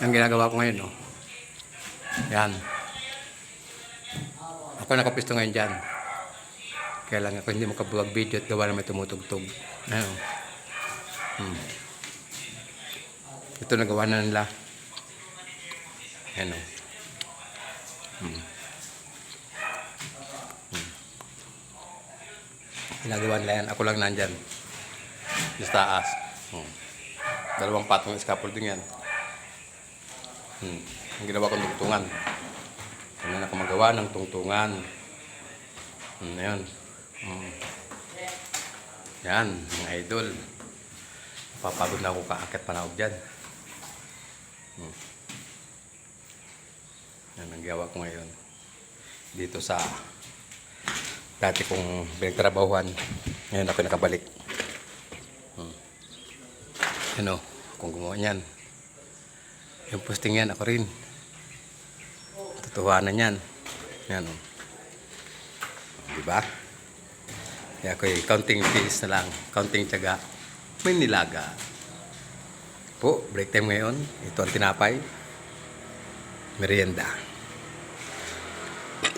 Ang ginagawa ko ngayon, no? Yan. Ako nakapisto ngayon dyan. Kaya lang ako hindi makabuwag video at gawa na may tumutugtog. Ano? Hmm. Ito nagawa na nila. Ano? Hmm. Hmm. Ginagawa nila yan. Ako lang nandyan. Sa taas. Hmm. Dalawang patong scaffolding yan. Hmm. Ang ginawa kong tungtungan. Ano na ako magawa ng tungtungan. Hmm, yan. Hmm. Yan, mga idol. Papagod na ako kaakit panahog dyan. Hmm. Yan ang gawa ko ngayon. Dito sa dati kong pinagtrabahuhan. Ngayon ako nakabalik. Hmm. Ano, kung gumawa niyan. Yung posting yan, ako rin. Totohanan yan. Yan o. Diba? Kaya ako counting fees na lang. Counting tiyaga. May nilaga. Po, break time ngayon. Ito ang tinapay. Merienda.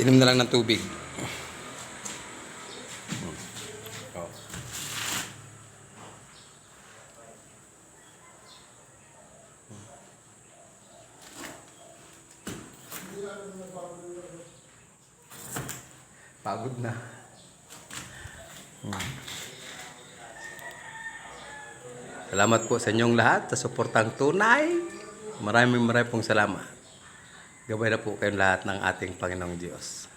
Inom na lang ng tubig. Pagod na. Hmm. Salamat po sa inyong lahat sa suportang tunay. Maraming maraming pong salamat. Gabay na po kayong lahat ng ating Panginoong Diyos.